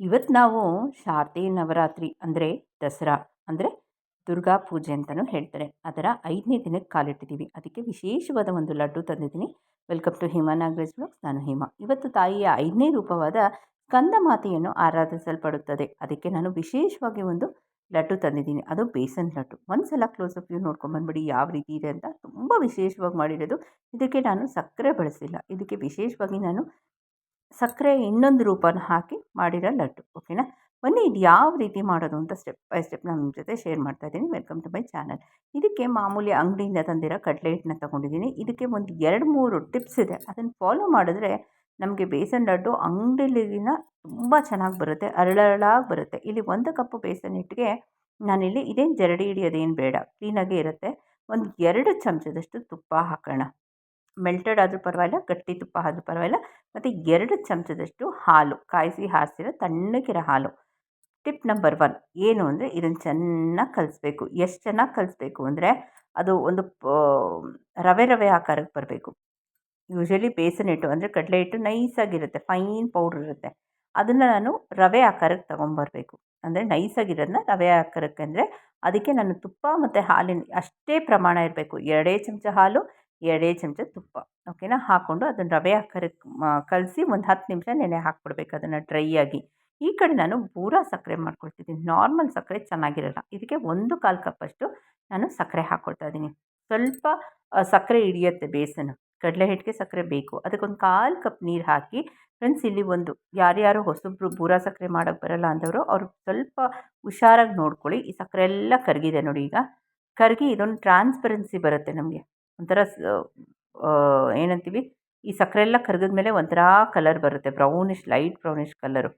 ಇವತ್ತು ನಾವು ಶಾರದೀಯ ನವರಾತ್ರಿ ಅಂದರೆ ದಸರಾ ಅಂದರೆ ದುರ್ಗಾ ಪೂಜೆ ಅಂತಲೂ ಹೇಳ್ತಾರೆ. ಅದರ ಐದನೇ ದಿನಕ್ಕೆ ಕಾಲಿಟ್ಟಿದ್ದೀವಿ ಅದಕ್ಕೆ ವಿಶೇಷವಾದ ಒಂದು ಲಡ್ಡು ತಂದಿದ್ದೀನಿ. Welcome to Hima Nagaraj blogs ನಾನು ಹಿಮಾ. ಇವತ್ತು ತಾಯಿಯ ಐದನೇ ರೂಪವಾದ ಸ್ಕಂದ ಮಾತೆಯನ್ನು ಆರಾಧಿಸಲ್ಪಡುತ್ತದೆ. ಅದಕ್ಕೆ ನಾನು ವಿಶೇಷವಾಗಿ ಒಂದು ಲಡ್ಡು ತಂದಿದ್ದೀನಿ. ಅದು ಬೇಸನ್ ಲಡ್ಡು. ಒಂದು ಸಲ ಕ್ಲೋಸಪ್ ವ್ಯೂ ನೋಡ್ಕೊಂಬಂದ್ಬಿಡಿ ಯಾವ ರೀತಿ ಇದೆ ಅಂತ ತುಂಬ ವಿಶೇಷವಾಗಿ ಮಾಡಿರೋದು. ಇದಕ್ಕೆ ನಾನು ಸಕ್ಕರೆ ಬಳಸಿಲ್ಲ. ಇದಕ್ಕೆ ವಿಶೇಷವಾಗಿ ನಾನು ಸಕ್ಕರೆ ಇನ್ನೊಂದು ರೂಪನ ಹಾಕಿ ಮಾಡಿರೋ ಲಡ್ಡು, ಓಕೆನಾ? ಬನ್ನಿ, ಇದು ಯಾವ ರೀತಿ ಮಾಡೋದು ಅಂತ ಸ್ಟೆಪ್ ಬೈ ಸ್ಟೆಪ್ ನಾನು ನಿಮ್ಮ ಜೊತೆ ಶೇರ್ ಮಾಡ್ತಾ ಇದ್ದೀನಿ. ವೆಲ್ಕಮ್ ಟು ಮೈ ಚಾನಲ್ ಇದಕ್ಕೆ ಮಾಮೂಲಿ ಅಂಗಡಿಯಿಂದ ತಂದಿರೋ ಕಡಲೆ ಹಿಟ್ಟನ್ನ ತೊಗೊಂಡಿದ್ದೀನಿ. ಇದಕ್ಕೆ ಒಂದು ಎರಡು, ಮೂರು ಟಿಪ್ಸ್ ಇದೆ. ಅದನ್ನು ಫಾಲೋ ಮಾಡಿದ್ರೆ ನಮಗೆ ಬೇಸನ್ ಲಡ್ಡು ಅಂಗಡಿಲಿನ ತುಂಬ ಚೆನ್ನಾಗಿ ಬರುತ್ತೆ ಅರಳಾಗಿ ಬರುತ್ತೆ. ಇಲ್ಲಿ ಒಂದು ಕಪ್ ಬೇಸನ್ ಹಿಟ್ಟಿಗೆ ನಾನಿಲ್ಲಿ ಇದೇನು ಜರಡಿ ಹಿಡಿಯೋದೇನು ಬೇಡ. ಕ್ಲೀನಾಗೇ ಇರುತ್ತೆ. ಒಂದು ಎರಡು ಚಮಚದಷ್ಟು ತುಪ್ಪ ಹಾಕೋಣ. ಮೆಲ್ಟೆಡ್ ಆದರೂ ಪರವಾಗಿಲ್ಲ ಗಟ್ಟಿ ತುಪ್ಪ ಆದರೂ ಪರವಾಗಿಲ್ಲ. ಮತ್ತು ಎರಡು ಚಮಚದಷ್ಟು ಹಾಲು, ಕಾಯಿಸಿ ಹಾರಿಸಿರೋ ತಣ್ಣಗಿರೋ ಹಾಲು. ಟಿಪ್ ನಂಬರ್ ಒನ್ ಏನು ಅಂದರೆ ಇದನ್ನು ಚೆನ್ನಾಗಿ ಕಲಿಸ್ಬೇಕು. ಎಷ್ಟು ಚೆನ್ನಾಗಿ ಕಲಿಸ್ಬೇಕು ಅಂದರೆ ಅದು ಒಂದು ರವೆ ರವೆ ಆಕಾರಕ್ಕೆ ಬರಬೇಕು. ಯೂಶ್ವಲಿ ಬೇಸನ್ ಹಿಟ್ಟು ಅಂದರೆ ಕಡಲೆ ಹಿಟ್ಟು ನೈಸಾಗಿರುತ್ತೆ ಫೈನ್ ಪೌಡ್ರ್ ಇರುತ್ತೆ. ಅದನ್ನು ನಾನು ರವೆ ಆಕಾರಕ್ಕೆ ತೊಗೊಂಬರ್ಬೇಕು. ಅಂದರೆ ನೈಸಾಗಿರೋದನ್ನ ರವೆ ಆಕಾರಕ್ಕೆ ಅಂದರೆ ಅದಕ್ಕೆ ನಾನು ತುಪ್ಪ ಮತ್ತು ಹಾಲಿನ ಅಷ್ಟೇ ಪ್ರಮಾಣ ಇರಬೇಕು. ಎರಡೇ ಚಮಚ ಹಾಲು ಎರಡೇ ಚಮಚ ತುಪ್ಪ ಓಕೆನಾ ಹಾಕ್ಕೊಂಡು ಅದನ್ನು ರವೆ ಆಕಾರಕ್ಕೆ ಕಲಸಿ ಒಂದು ಹತ್ತು ನಿಮಿಷ ನೆನೆ ಹಾಕ್ಬಿಡ್ಬೇಕು ಅದನ್ನು ಡ್ರೈ ಆಗಿ. ಈ ಕಡೆ ನಾನು ಬೂರಾ ಸಕ್ಕರೆ ಮಾಡ್ಕೊಳ್ತಿದ್ದೀನಿ. ನಾರ್ಮಲ್ ಸಕ್ಕರೆ ಚೆನ್ನಾಗಿರಲ್ಲ. ಇದಕ್ಕೆ ಒಂದು ಕಾಲು ಕಪ್ಪಷ್ಟು ನಾನು ಸಕ್ಕರೆ ಹಾಕ್ಕೊಳ್ತಾ ಇದ್ದೀನಿ. ಸ್ವಲ್ಪ ಸಕ್ಕರೆ ಹಿಡಿಯುತ್ತೆ ಬೇಸನ್ನು ಕಡಲೆ ಹಿಟ್ಟಿಗೆ ಸಕ್ಕರೆ ಬೇಕು. ಅದಕ್ಕೊಂದು ಕಾಲು ಕಪ್ ನೀರು ಹಾಕಿ ಫ್ರೆಂಡ್ಸ್ ಇಲ್ಲಿ ಒಂದು ಯಾರ್ಯಾರು ಹೊಸಬ್ರು ಬೂರ ಸಕ್ಕರೆ ಮಾಡೋಕ್ಕೆ ಬರಲ್ಲ ಅಂದವರು, ಅವರು ಸ್ವಲ್ಪ ಹುಷಾರಾಗಿ ನೋಡ್ಕೊಳ್ಳಿ. ಈ ಸಕ್ಕರೆ ಎಲ್ಲ ಕರಗಿದೆ ನೋಡಿ ಈಗ. ಕರಗಿ ಇದೊಂದು ಟ್ರಾನ್ಸ್ಪರೆನ್ಸಿ ಬರುತ್ತೆ ನಮಗೆ. ಒಂಥರ ಏನಂತೀವಿ? ಈ ಸಕ್ಕರೆ ಎಲ್ಲ ಕರಗಿದ ಮೇಲೆ ಒಂಥರ ಕಲರ್ ಬರುತ್ತೆ ಬ್ರೌನಿಷ್ ಲೈಟ್ ಬ್ರೌನಿಷ್ ಕಲರು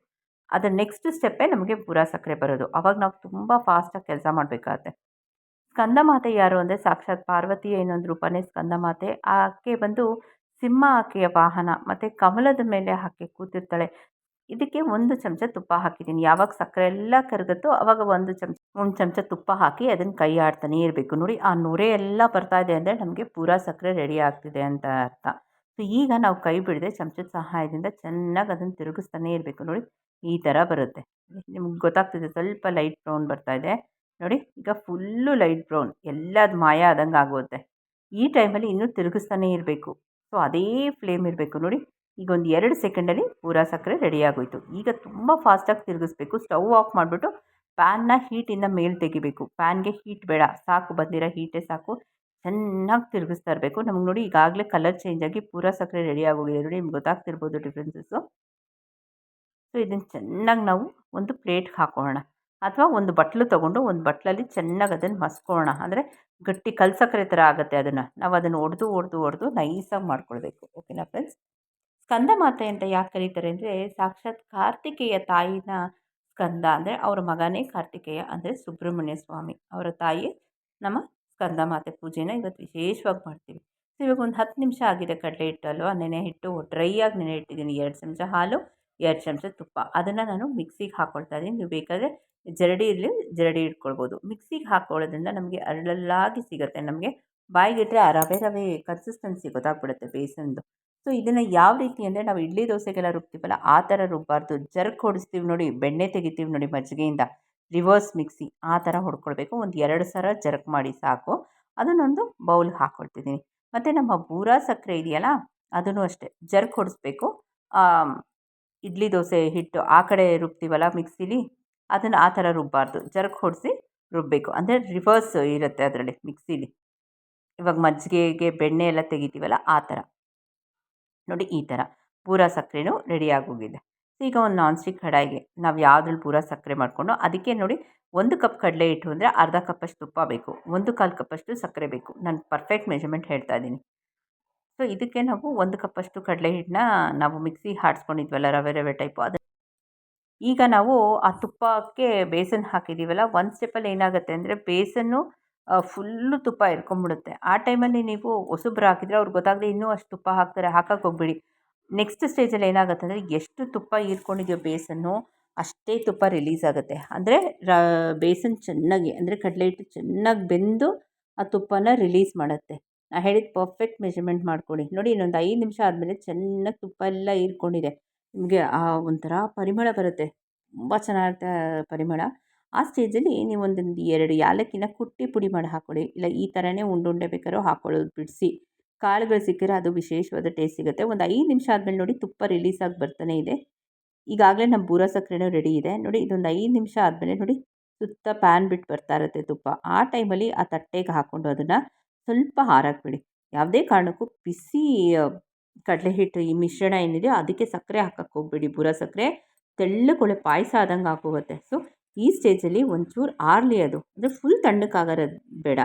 ಅದರ ನೆಕ್ಸ್ಟ್ ಸ್ಟೆಪ್ಪೇ ನಮಗೆ ಪೂರಾ ಸಕ್ಕರೆ ಬರೋದು. ಅವಾಗ ನಾವು ತುಂಬ ಫಾಸ್ಟಾಗಿ ಕೆಲಸ ಮಾಡಬೇಕಾಗತ್ತೆ. ಸ್ಕಂದಮಾತೆ ಯಾರು ಅಂದರೆ ಸಾಕ್ಷಾತ್ ಪಾರ್ವತಿಯ ಇನ್ನೊಂದು ರೂಪನೇ ಸ್ಕಂದಮಾತೆ. ಆಕೆ ಬಂದು ಸಿಂಹ ಆಕೆಯ ವಾಹನ, ಮತ್ತು ಕಮಲದ ಮೇಲೆ ಆಕೆ ಕೂತಿರ್ತಾಳೆ. ಇದಕ್ಕೆ ಒಂದು ಚಮಚ ತುಪ್ಪ ಹಾಕಿದ್ದೀನಿ. ಯಾವಾಗ ಸಕ್ಕರೆ ಎಲ್ಲ ಕರಗುತ್ತೋ ಆವಾಗ ಒಂದು ಚಮಚ ಒಂದು ಚಮಚ ತುಪ್ಪ ಹಾಕಿ ಅದನ್ನು ಕೈ ಆಡ್ತಾನೆ ಇರಬೇಕು. ನೋಡಿ, ಆ ನೊರೆ ಎಲ್ಲ ಬರ್ತಾ ಇದೆ ಅಂದರೆ ನಮಗೆ ಪೂರಾ ಸಕ್ಕರೆ ರೆಡಿ ಆಗ್ತಿದೆ ಅಂತ ಅರ್ಥ. ಸೊ ಈಗ ನಾವು ಕೈ ಬಿಡದೆ ಚಮಚದ ಸಹಾಯದಿಂದ ಚೆನ್ನಾಗಿ ಅದನ್ನು ತಿರುಗಿಸ್ತಾನೆ ಇರಬೇಕು. ನೋಡಿ, ಈ ಥರ ಬರುತ್ತೆ. ನಿಮ್ಗೆ ಗೊತ್ತಾಗ್ತಿದೆ, ಸ್ವಲ್ಪ ಲೈಟ್ ಬ್ರೌನ್ ಬರ್ತಾ ಇದೆ. ನೋಡಿ, ಈಗ ಫುಲ್ಲು ಲೈಟ್ ಬ್ರೌನ್ ಎಲ್ಲದು ಮಾಯ ಆದಂಗೆ ಆಗುತ್ತೆ. ಈ ಟೈಮಲ್ಲಿ ಇನ್ನೂ ತಿರುಗಿಸ್ತಾನೆ ಇರಬೇಕು. ಸೊ ಅದೇ ಫ್ಲೇಮ್ ಇರಬೇಕು. ನೋಡಿ ಈಗ ಒಂದು ಎರಡು ಸೆಕೆಂಡಲ್ಲಿ ಪೂರ ಸಕ್ಕರೆ ರೆಡಿಯಾಗೋಯಿತು. ಈಗ ತುಂಬ ಫಾಸ್ಟಾಗಿ ತಿರುಗಿಸ್ಬೇಕು. ಸ್ಟವ್ ಆಫ್ ಮಾಡಿಬಿಟ್ಟು ಪ್ಯಾನ್ನ ಹೀಟಿಂದ ಮೇಲೆ ತೆಗಿಬೇಕು. ಪ್ಯಾನ್ಗೆ ಹೀಟ್ ಬೇಡ. ಸಾಕು, ಬಂದಿರೋ ಹೀಟೇ ಸಾಕು. ಚೆನ್ನಾಗಿ ತಿರುಗಿಸ್ತಾ ಇರಬೇಕು. ನಮಗೆ ನೋಡಿ ಈಗಾಗಲೇ ಕಲರ್ ಚೇಂಜ್ ಆಗಿ ಪೂರ ಸಕ್ಕರೆ ರೆಡಿ ಆಗೋಗಿದೆ ನೋಡಿ, ನಿಮ್ಗೆ ಗೊತ್ತಾಗ್ತಿರ್ಬೋದು ಡಿಫ್ರೆನ್ಸಸ್ಸು ಸೊ ಇದನ್ನು ಚೆನ್ನಾಗಿ ನಾವು ಒಂದು ಪ್ಲೇಟ್ಗೆ ಹಾಕೋಣ. ಅಥವಾ ಒಂದು ಬಟ್ಲು ತೊಗೊಂಡು ಒಂದು ಬಟ್ಲಲ್ಲಿ ಚೆನ್ನಾಗಿ ಅದನ್ನು ಮಸ್ಕೋಣ ಅಂದರೆ ಗಟ್ಟಿ ಕಲ್ಸಕ್ಕರೆ ಥರ ಆಗುತ್ತೆ ಅದನ್ನು. ನಾವು ಅದನ್ನು ಒಡೆದು ಒಡೆದು ಒಡೆದು ನೈಸಾಗಿ ಮಾಡ್ಕೊಳ್ಬೇಕು. ಓಕೆನಾ, ಫ್ರೆಂಡ್ಸ್? ಸ್ಕಂದ ಮಾತೆ ಅಂತ ಯಾಕೆ ಕರೀತಾರೆ ಅಂದರೆ, ಸಾಕ್ಷಾತ್ ಕಾರ್ತಿಕೇಯ ತಾಯಿನ ಸ್ಕಂದ ಅಂದರೆ ಅವರ ಮಗನೇ ಕಾರ್ತಿಕೇಯ ಅಂದರೆ ಸುಬ್ರಹ್ಮಣ್ಯ ಸ್ವಾಮಿ. ಅವರ ತಾಯಿ ನಮ್ಮ ಸ್ಕಂದ ಮಾತೆ ಪೂಜೆನ ಇವತ್ತು ವಿಶೇಷವಾಗಿ ಮಾಡ್ತೀವಿ. ಸೊ, ಇವಾಗ ಒಂದು ಹತ್ತು ನಿಮಿಷ ಆಗಿದೆ ಕಡಲೆ ಹಿಟ್ಟು ಅಲ್ವಾ ನೆನೆ ಹಿಟ್ಟು ಡ್ರೈ ಆಗಿ ನೆನೆ ಇಟ್ಟಿದ್ದೀನಿ. ಎರಡು ಚಮಚ ಹಾಲು, ಎರಡು ಚಮಚ ತುಪ್ಪ. ಅದನ್ನು ನಾನು ಮಿಕ್ಸಿಗೆ ಹಾಕ್ಕೊಳ್ತಾ ಇದ್ದೀನಿ. ನೀವು ಬೇಕಾದರೆ ಜರಡಿ ಇರಲಿ, ಜರಡಿ ಇಟ್ಕೊಳ್ಬೋದು. ಮಿಕ್ಸಿಗೆ ಹಾಕ್ಕೊಳ್ಳೋದ್ರಿಂದ ನಮಗೆ ಅರಳಲ್ಲಾಗಿ ಸಿಗುತ್ತೆ. ನಮಗೆ ಬಾಯಿಗಿಟ್ಟರೆ ಆ ರವೆ ರವೆ ಕನ್ಸಿಸ್ಟೆನ್ಸಿ ಗೊತ್ತಾಗ್ಬಿಡುತ್ತೆ ಬೇಸನ್ದು. ಸೊ, ಇದನ್ನು ಯಾವ ರೀತಿ ಅಂದರೆ ನಾವು ಇಡ್ಲಿ ದೋಸೆಗೆಲ್ಲ ರುಬ್ತೀವಲ್ಲ, ಆ ಥರ ರುಬ್ಬಾರ್ದು. ಜರ್ಕ್ ಹೊಡಿಸ್ತೀವಿ ನೋಡಿ, ಬೆಣ್ಣೆ ತೆಗಿತೀವಿ ನೋಡಿ ಮಜ್ಜಿಗೆಯಿಂದ. ರಿವರ್ಸ್ ಮಿಕ್ಸಿ, ಆ ಥರ ಹೊಡ್ಕೊಳ್ಬೇಕು. ಒಂದು ಎರಡು ಸರ ಜರ್ಕ್ ಮಾಡಿ ಸಾಕು. ಅದನ್ನೊಂದು ಬೌಲ್ಗೆ ಹಾಕ್ಕೊಳ್ತಿದ್ದೀನಿ ಮತ್ತು ನಮ್ಮ ಬೂರಾ ಸಕ್ಕರೆ ಇದೆಯಲ್ಲ, ಅದನ್ನು ಅಷ್ಟೇ. ಜರ್ಕ್ ಹೊಡಿಸ್ಬೇಕು. ಇಡ್ಲಿ ದೋಸೆ ಹಿಟ್ಟು ಆ ಕಡೆ ರುಬ್ತೀವಲ್ಲ ಮಿಕ್ಸಿಲಿ, ಅದನ್ನು ಆ ಥರ ರುಬ್ಬಾರ್ದು. ಜರ್ಕ್ ಹೊಡಿಸಿ ರುಬ್ಬಬೇಕು ಅಂದರೆ ರಿವರ್ಸ್ ಇರುತ್ತೆ ಅದರಲ್ಲಿ ಮಿಕ್ಸಿಲಿ. ಇವಾಗ ಮಜ್ಜಿಗೆಗೆ ಬೆಣ್ಣೆ ಎಲ್ಲ ತೆಗಿತೀವಲ್ಲ, ಆ ಥರ. ನೋಡಿ ಈ ಥರ ಪೂರ ಸಕ್ಕರೆನೂ ರೆಡಿಯಾಗೋಗಿದೆ ಈಗ ಒಂದು ನಾನ್ ಸ್ಟಿಕ್ ಕಡಾಯಿಗೆ ನಾವು ಯಾವುದ್ರಲ್ಲಿ ಪೂರ ಸಕ್ಕರೆ ಮಾಡಿಕೊಂಡು ಅದಕ್ಕೆ ನೋಡಿ ಒಂದು ಕಪ್ ಕಡಲೆ ಹಿಟ್ಟು ಅಂದರೆ ಅರ್ಧ ಕಪ್ಪಷ್ಟು ತುಪ್ಪ ಬೇಕು, ಒಂದು ಕಾಲು ಕಪ್ಪಷ್ಟು ಸಕ್ಕರೆ ಬೇಕು. ನಾನು ಪರ್ಫೆಕ್ಟ್ ಮೆಜರ್ಮೆಂಟ್ ಹೇಳ್ತಾ ಇದ್ದೀನಿ. ಸೊ ಇದಕ್ಕೆ ನಾವು ಒಂದು ಕಪ್ಪಷ್ಟು ಕಡಲೆ ಹಿಟ್ಟನ್ನ ನಾವು ಮಿಕ್ಸಿ ಹಾಡಿಸ್ಕೊಂಡಿದ್ವಲ್ಲ, ರವೆ ರವೆ ಟೈಪು ಅದು. ಈಗ ನಾವು ಆ ತುಪ್ಪಕ್ಕೆ ಬೇಸನ್ ಹಾಕಿದ್ದೀವಲ್ಲ ಒಂದು ಸ್ಟೆಪ್ಪಲ್ಲಿ ಏನಾಗುತ್ತೆ ಅಂದರೆ ಬೇಸನ್ನು ಫುಲ್ಲು ತುಪ್ಪ ಹಿಡ್ಕೊಂಡ್ಬಿಡುತ್ತೆ ಆ ಟೈಮಲ್ಲಿ ನೀವು ಹೊಸಬ್ರು ಹಾಕಿದರೆ ಅವ್ರಿಗೆ ಗೊತ್ತಾಗದೆ ಇನ್ನೂ ಅಷ್ಟು ತುಪ್ಪ ಹಾಕ್ತಾರೆ ಹಾಕಕ್ಕೆ ಹೋಗ್ಬೇಡಿ. ನೆಕ್ಸ್ಟ್ ಸ್ಟೇಜಲ್ಲಿ ಏನಾಗುತ್ತೆ ಅಂದರೆ ಎಷ್ಟು ತುಪ್ಪ ಹೀರ್ಕೊಂಡಿದ್ಯೋ ಬೇಸನ್ನು ಅಷ್ಟೇ ತುಪ್ಪ ರಿಲೀಸ್ ಆಗುತ್ತೆ. ಅಂದರೆ ರ, ಬೇಸನ್ ಚೆನ್ನಾಗಿ, ಅಂದರೆ ಕಡಲೆ ಹಿಟ್ಟು ಚೆನ್ನಾಗಿ ಬೆಂದು ಆ ತುಪ್ಪನ ರಿಲೀಸ್ ಮಾಡುತ್ತೆ. ನಾ ಹೇಳಿದ ಪರ್ಫೆಕ್ಟ್ ಮೆಜರ್ಮೆಂಟ್ ಮಾಡ್ಕೊಳ್ಳಿ. ನೋಡಿ ಇನ್ನೊಂದು ಐದು ನಿಮಿಷ ಆದಮೇಲೆ ಚೆನ್ನಾಗಿ ತುಪ್ಪ ಎಲ್ಲ ಹೀರ್ಕೊಂಡಿದೆ. ನಿಮಗೆ ಆ ಒಂಥರ ಪರಿಮಳ ಬರುತ್ತೆ. ತುಂಬ ಚೆನ್ನಾಗಿರುತ್ತೆ ಪರಿಮಳ. ಆ ಸ್ಟೇಜಲ್ಲಿ ನೀವು ಒಂದೊಂದು ಎರಡು ಯಾಲಕ್ಕಿನ ಕುಟ್ಟಿ ಪುಡಿ ಮಾಡಿ ಹಾಕ್ಕೊಳ್ಳಿ ಇಲ್ಲ, ಈ ಥರನೇ ಉಂಡುಂಡೆ ಉಂಡೆ ಬೇಕಾದ್ರೂ ಹಾಕ್ಕೊಳ್ಳೋದು ಬಿಡಿಸಿ. ಕಾಳುಗಳು ಸಿಕ್ಕಿದ್ರೆ ಅದು ವಿಶೇಷವಾದ ಟೇಸ್ಟ್ ಸಿಗುತ್ತೆ. ಒಂದು ಐದು ನಿಮಿಷ ಆದಮೇಲೆ ನೋಡಿ ತುಪ್ಪ ರಿಲೀಸ್ ಆಗಿ ಬರ್ತಾನೆ ಇದೆ. ಈಗಾಗಲೇ ನಮ್ಮ ಬೂರ ಸಕ್ಕರೆನೂ ರೆಡಿ ಇದೆ. ನೋಡಿ, ಇದೊಂದು ಐದು ನಿಮಿಷ ಆದಮೇಲೆ ನೋಡಿ ಸುತ್ತ ಪ್ಯಾನ್ ಬಿಟ್ಟು ಬರ್ತಾ ಇರುತ್ತೆ ತುಪ್ಪ. ಆ ಟೈಮಲ್ಲಿ ಆ ತಟ್ಟೆಗೆ ಹಾಕ್ಕೊಂಡು ಅದನ್ನು ಸ್ವಲ್ಪ ಹಾರಾಕ್ಬಿಡಿ. ಯಾವುದೇ ಕಾರಣಕ್ಕೂ ಬಿಸಿ ಕಡಲೆ ಹಿಟ್ಟು ಈ ಮಿಶ್ರಣ ಏನಿದೆಯೋ ಅದಕ್ಕೆ ಸಕ್ಕರೆ ಹಾಕಕ್ಕೆ ಹೋಗ್ಬೇಡಿ. ಬೂರ ಸಕ್ಕರೆ ತೆಳ್ಳಗೆ ಪಾಯಸ ಆದಂಗೆ ಹಾಕೋಗುತ್ತೆ ಸೊ ಈ ಸ್ಟೇಜಲ್ಲಿ ಒಂಚೂರು ಆರಲಿ ಅದು. ಅಂದರೆ ಫುಲ್ ತಣ್ಣಕ್ಕಾಗರೋದು ಬೇಡ.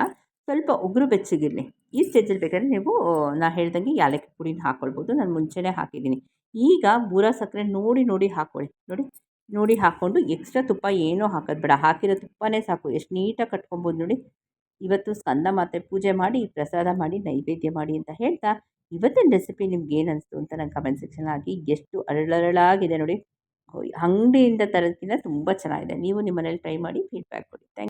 ಸ್ವಲ್ಪ ಉಗುರು ಬೆಚ್ಚಗಿರಲಿ. ಈ ಸ್ಟೇಜಲ್ಲಿ ಬೇಕಾದ್ರೆ ನೀವು ನಾ ಹೇಳ್ದಂಗೆ ಯಾಲಕ್ಕಿ ಪುಡಿನ ಹಾಕ್ಕೊಳ್ಬೋದು ನಾನು ಮುಂಚೆನೇ ಹಾಕಿದ್ದೀನಿ. ಈಗ ಬೂರ ಸಕ್ಕರೆ ನೋಡಿ ನೋಡಿ ಹಾಕ್ಕೊಳ್ಳಿ ನೋಡಿ ನೋಡಿ ಹಾಕ್ಕೊಂಡು ಎಕ್ಸ್ಟ್ರಾ ತುಪ್ಪ ಏನೂ ಹಾಕೋದು ಬೇಡ. ಹಾಕಿರೋ ತುಪ್ಪನೇ ಸಾಕು. ಎಷ್ಟು ನೀಟಾಗಿ ಕಟ್ಕೊಬೋದು ನೋಡಿ. ಇವತ್ತು ಸ್ಕಂದ ಮಾತೆ ಪೂಜೆ ಮಾಡಿ, ಪ್ರಸಾದ ಮಾಡಿ, ನೈವೇದ್ಯ ಮಾಡಿ ಅಂತ ಹೇಳ್ತಾ, ಇವತ್ತಿನ ರೆಸಿಪಿ ನಿಮ್ಗೆ ಏನು ಅನಿಸ್ತು ಅಂತ ನಂಗೆ ಕಮೆಂಟ್ ಸೆಕ್ಷನ್ ಹಾಕಿ ಎಷ್ಟು ಅರಳರಳಾಗಿದೆ ನೋಡಿ. ಅಂಗಡಿಯಿಂದ ತರೋದಕ್ಕಿಂತ ತುಂಬ ಚೆನ್ನಾಗಿದೆ. ನೀವು ನಿಮ್ಮ ಮನೇಲಿ ಟ್ರೈ ಮಾಡಿ ಫೀಡ್ಬ್ಯಾಕ್ ಕೊಡಿ. ಥ್ಯಾಂಕ್